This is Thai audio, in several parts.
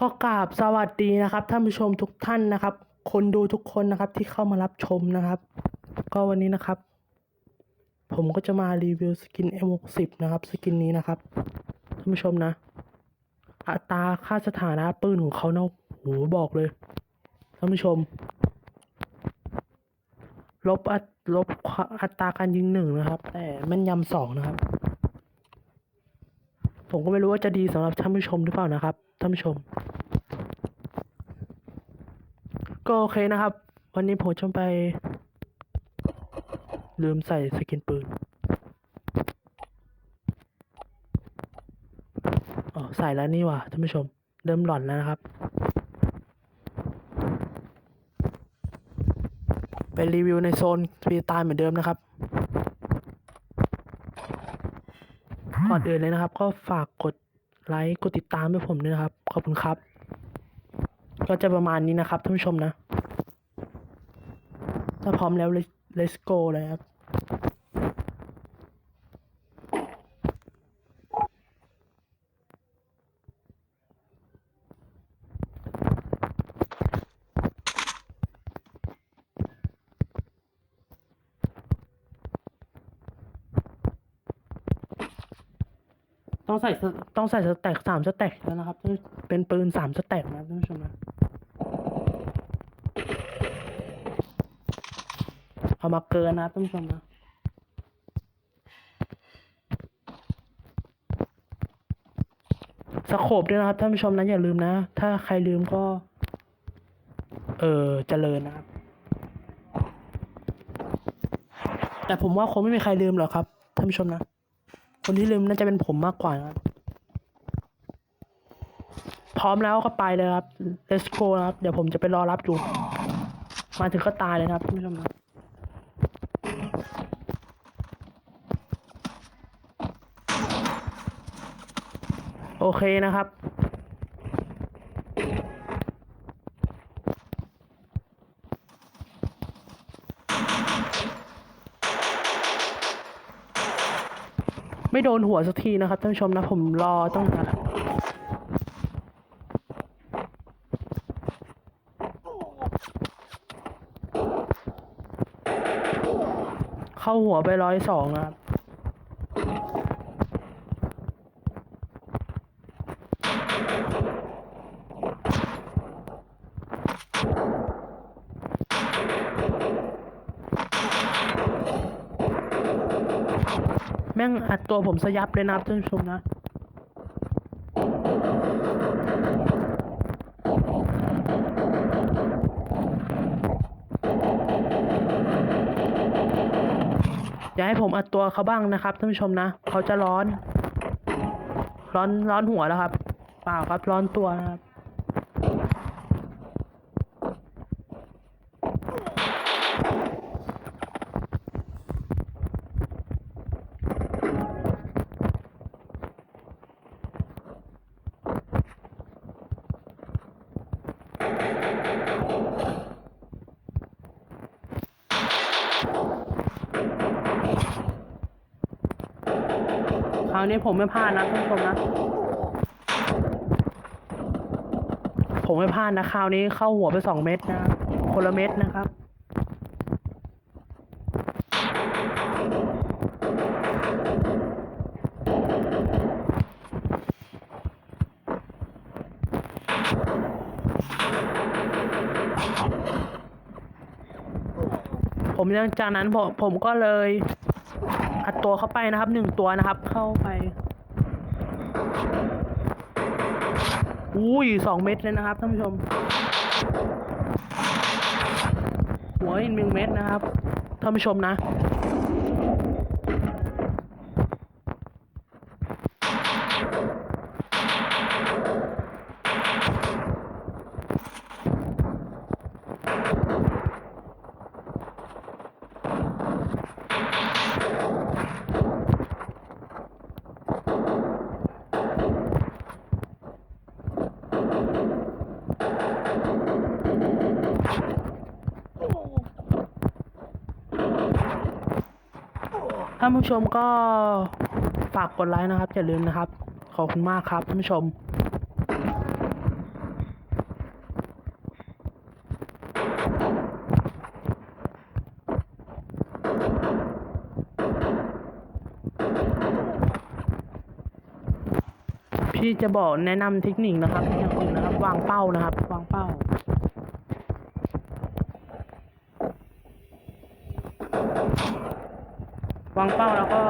ก็กราบสวัสดีนะครับท่านผู้ชมทุกท่านนะครับ คนดูทุกคนนะครับที่เข้ามารับชมนะครับ ก็วันนี้นะครับ ผมก็จะมารีวิวสกิน M60 นะครับสกินนี้นะครับท่านผู้ชมนะอัตราค่าสถานะปืนของเขาเนาะโหบอกเลยท่านผู้ชม ลบอัตลบอัตราการยิงหนึ่งนะครับ แต่แม่นยำสองนะครับ ผมก็ไม่รู้ว่าจะดีสำหรับท่านผู้ชมหรือเปล่านะครับท่านผู้ชม ก็โอเคนะครับ วันนี้ผมจะไป ลืมใส่สกินปืนอ๋อใส่แล้วนี่ว่าท่านผู้ชม เริ่มหลอนแล้วนะครับ ไปรีวิวในโซนฟรีตล์เหมือนเดิมนะครับก่อนอื่นเลยนะครับ ก็ฝากกดไลค์ กดติดตามให้ผมด้วยนะครับ ขอบคุณครับ ก็จะประมาณนี้นะครับท่านผู้ชมนะ ถ้าพร้อมแล้ว let's go เลยครับ ต้องใส่ต้องใส่สแต็กสามสแต็กแล้วนะครับ เป็นปืนสามสแต็กนะท่านผู้ชมนะเอามาเกินนะท่านผู้ชมนะสโคบด้วยนะครับท่านผู้ชมนะอย่าลืมนะ ถ้าใครลืมก็ เออเจริญนะครับ แต่ผมว่าคงไม่มีใครลืมหรอกครับท่านผู้ชมนะ คนที่ลืมน่าจะเป็นผมมากกว่าครับ พร้อมแล้วก็ไปเลยครับ let's go นะครับ เดี๋ยวผมจะไปรอรับอยู่ มาถึงก็ตายเลยครับท่านผู้ชมนะโอเคนะครับ ไม่โดนหัวสักทีนะครับท่านผู้ชมนะผมรอต้องนานละเข้าหัวไปร้อยสองครับ ม่งอัดตัวผมสยับเลยนะครับท่านผู้ชมนะอย่าให้ผมอัดตัวเขาบ้างนะครับท่านผู้ชมนะเขาจะร้อน ร้อนร้อนหัวแล้วครับ เปล่าครับร้อนตัวนะครับ คราวนี้ผมไม่พลาดนะท่านผู้ชมนะ ผมไม่พลาดนะคราวนี้เข้าหัวไปสองเม็ดนะ คนละเม็ดนะครับ ผมยังจากนั้นผมผมก็เลยอัดตัวเข้าไปนะครับหนึ่งตัวนะครับ เข้าไป อุ้ยสองเม็ดเลยนะครับท่านผู้ชม หัวอีกหนึ่งเม็ดนะครับท่านผู้ชมนะ ท่านผู้ชมก็ฝากกดไลค์นะครับ อย่าลืมนะครับ ขอบคุณมากครับท่านผู้ชม พี่จะบอกแนะนำเทคนิคนะครับอย่างอื่นนะครับ วางเป้านะครับ วางเป้า วางเป้าแล้วก็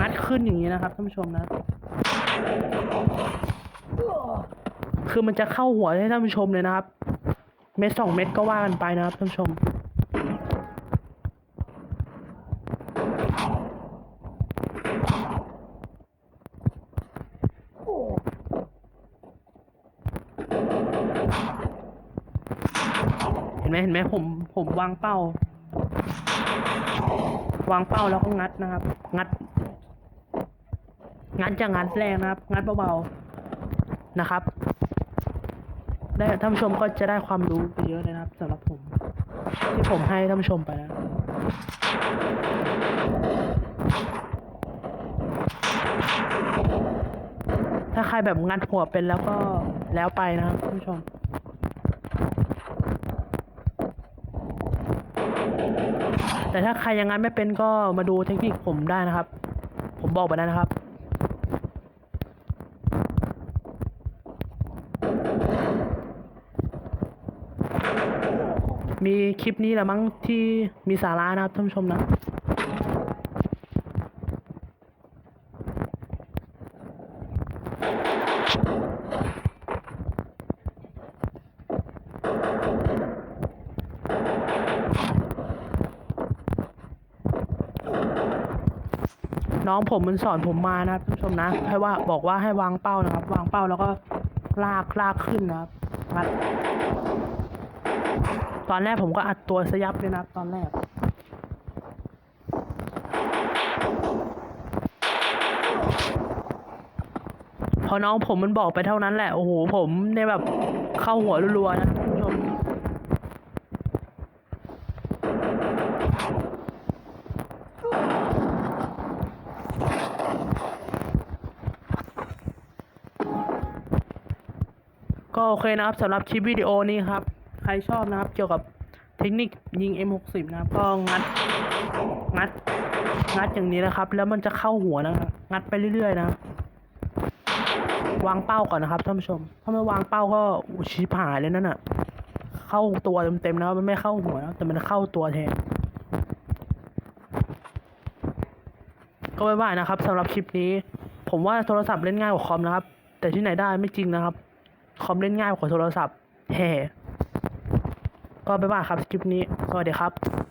งัดขึ้นอย่างนี้นะครับท่านผู้ชมนะ คือมันจะเข้าหัวให้ท่านผู้ชมเลยนะครับ เม็ดสองเม็ดก็ว่ากันไปนะครับท่านผู้ชม เห็ นไหมเห็นไหมผมผมวางเป้า วางเป้าแล้วก็งัดนะครับ งัด งัดจะงัดแรงนะครับ งัดเบาๆนะครับ ได้ท่านผู้ชมก็จะได้ความรู้ไปเยอะเลยนะครับสำหรับผม ที่ผมให้ท่านผู้ชมไปนะถ้าใครแบบงัดหัวเป็นแล้วก็แล้วไปนะครับท่านผู้ชม แต่ถ้าใครยังงั้นไม่เป็นก็มาดูเทคนิคผมได้นะครับ ผมบอกไปแล้วนะครับมีคลิปนี้แหละมั้งที่มีสาระนะครับท่านผู้ชมนะ น้องผมมันสอนผมมานะครับท่านผู้ชมนะให้ว่าบอกว่าให้วางเป้านะครับ วางเป้าแล้วก็ลากลากขึ้นนะครับงัดตอนแรกผมก็อัดตัวสยับเลยนะครับ ตอนแรกพอน้องผมมันบอกไปเท่านั้นแหละ โอ้โห ผมเนี่ยแบบเข้าหัวรัวๆนะท่านผู้ชม ก็โอเคนะครับสำหรับคลิปวิดีโอนี้ครับ ใครชอบนะครับ เกี่ยวกับเทคนิคยิง M60 นะครับก็งัดงัดงัดอย่างนี้นะครับ แล้วมันจะเข้าหัวนะครับงัดไปเรื่อยๆนะ วางเป้าก่อนนะครับท่านผู้ชม ถ้าไม่วางเป้าก็ชิบหายเลยนั่นน่ะ เข้าตัวเต็มๆนะครับมันไม่เข้าหัวนะแต่มันเข้าตัวแทนก็ไม่ว่านะครับสำหรับคลิปนี้ ผมว่าโทรศัพท์เล่นง่ายกว่าคอมนะครับ แต่ที่ไหนได้ไม่จริงนะครับ คอมเล่นง่ายกว่าโทรศัพท์แฮ่ก็ไปบ้าครับคลิปนี้สวัสดีครับ